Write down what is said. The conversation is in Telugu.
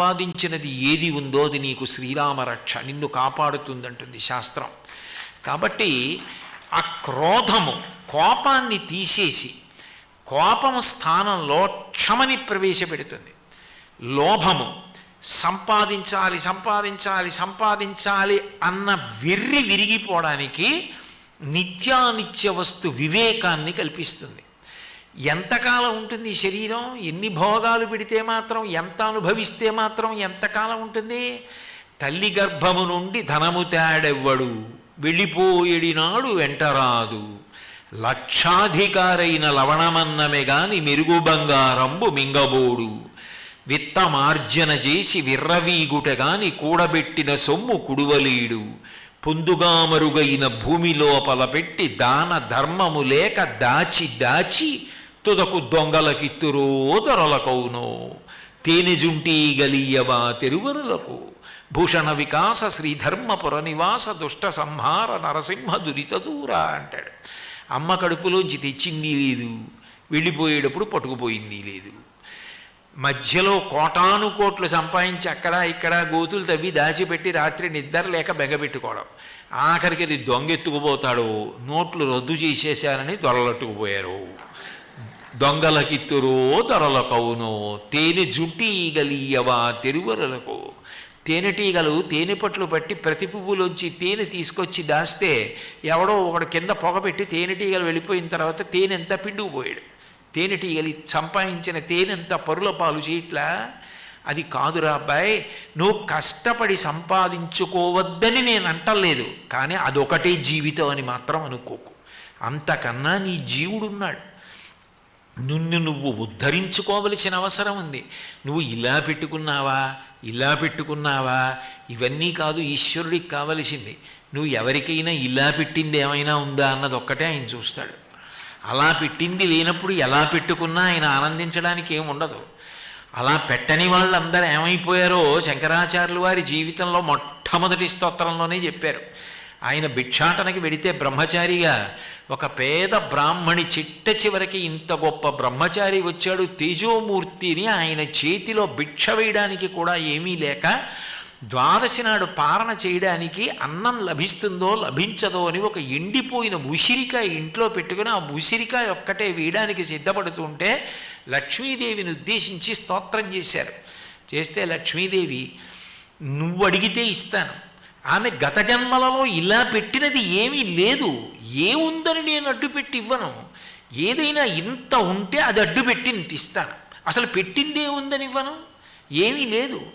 సంపాదించినది ఏది ఉందో అది నీకు శ్రీరామ రక్ష. నిన్ను కాపాడుతుందంటుంది శాస్త్రం. కాబట్టి ఆ క్రోధము కోపాన్ని తీసేసి కోపం స్థానంలో క్షమని ప్రవేశపెడుతుంది. లోభము సంపాదించాలి సంపాదించాలి సంపాదించాలి అన్న వెర్రి విరిగిపోవడానికి నిత్యానిత్య వస్తు వివేకాన్ని కల్పిస్తుంది. ఎంతకాలం ఉంటుంది ఈ శరీరం? ఎన్ని భోగాలు పెడితే మాత్రం ఎంత అనుభవిస్తే మాత్రం ఎంతకాలం ఉంటుంది? తల్లి గర్భము నుండి ధనము తేడెవ్వడు. వెళ్ళిపోయేడినాడు వెంటరాదు లక్షాధికారైన లవణమన్నమే గాని మెరుగు బంగారంబు మింగబోడు. విత్తమార్జన చేసి విర్రవీగుట గాని కూడబెట్టిన సొమ్ము కుడువలీడు. పొందుగా మరుగైన భూమి లోపల పెట్టి దాన ధర్మము లేక దాచి దాచి తుదకు దొంగలకిత్తురో దొరలకౌను. తేనెజుంటీ గలీయవా తెరువరులకు. భూషణ వికాస శ్రీధర్మపుర నివాస దుష్ట సంహార నరసింహ దురిత దూర అంటాడు. అమ్మ కడుపులోంచి తెచ్చింది లేదు. వెళ్ళిపోయేటప్పుడు పట్టుకుపోయింది లేదు. మధ్యలో కోటాను కోట్లు సంపాదించి అక్కడ ఇక్కడ గోతులు తవ్వి దాచిపెట్టి రాత్రి నిద్ర లేక బెగబెట్టుకోవడం ఆఖరికి అది దొంగెత్తుకుపోతాడు నోట్లు రద్దు చేసేశారని దొరలట్టుకుపోయారు. దొంగలకిత్తురో దొరలకవునో తేనె జుంటి తెరువరలకు. తేనెటీగలు తేనె పట్లు పట్టి ప్రతి పువ్వులోంచి తేనె తీసుకొచ్చి దాస్తే ఎవడో ఒకడు కింద పొగపెట్టి తేనెటీగలు వెళ్ళిపోయిన తర్వాత తేనెంతా పిండుకుపోయాడు తేనెటీగలి సంపాదించిన తేనెంత పరుల పాలు చేయట్లా. అది కాదురా అబ్బాయి నువ్వు కష్టపడి సంపాదించుకోవద్దని నేను అంటలేదు. కానీ అదొకటే జీవితం అని మాత్రం అనుకోకు. అంతకన్నా నీ జీవుడున్నాడు. నిన్ను నువ్వు ఉద్ధరించుకోవలసిన అవసరం ఉంది. నువ్వు ఇలా పెట్టుకున్నావా ఇలా పెట్టుకున్నావా ఇవన్నీ కాదు ఈశ్వరుడికి కావలసింది. నువ్వు ఎవరికైనా ఇలా పెట్టింది ఏమైనా ఉందా అన్నది ఒక్కటే ఆయన చూస్తాడు. అలా పెట్టింది లేనప్పుడు ఎలా పెట్టుకున్నా ఆయన ఆనందించడానికి ఏమి ఉండదు. అలా పెట్టని వాళ్ళందరూ ఏమైపోయారో శంకరాచార్యులు వారి జీవితంలో మొట్టమొదటి స్తోత్రంలోనే చెప్పారు. ఆయన భిక్షాటనకి వెడితే బ్రహ్మచారిగా ఒక పేద బ్రాహ్మణి చిట్ట చివరికి ఇంత గొప్ప బ్రహ్మచారి వచ్చాడు తేజోమూర్తిని ఆయన చేతిలో భిక్ష వేయడానికి కూడా ఏమీ లేక ద్వాదశి నాడు పారణ చేయడానికి అన్నం లభిస్తుందో లభించదో అని ఒక ఎండిపోయిన ఉసిరికాయ ఇంట్లో పెట్టుకుని ఆ ఉసిరికాయ ఒక్కటే వేయడానికి సిద్ధపడుతుంటే లక్ష్మీదేవిని ఉద్దేశించి స్తోత్రం చేశారు. చేస్తే లక్ష్మీదేవి నువ్వు అడిగితే ఇస్తాను. ఆమె గత జన్మలలో ఇలా పెట్టినది ఏమీ లేదు. ఏ ఉందని నేను అడ్డుపెట్టి ఇవ్వను. ఏదైనా ఇంత ఉంటే అది అడ్డుపెట్టి ఇంత ఇస్తాను అసలు పెట్టింది ఏముందని ఇవ్వను? ఏమీ లేదు.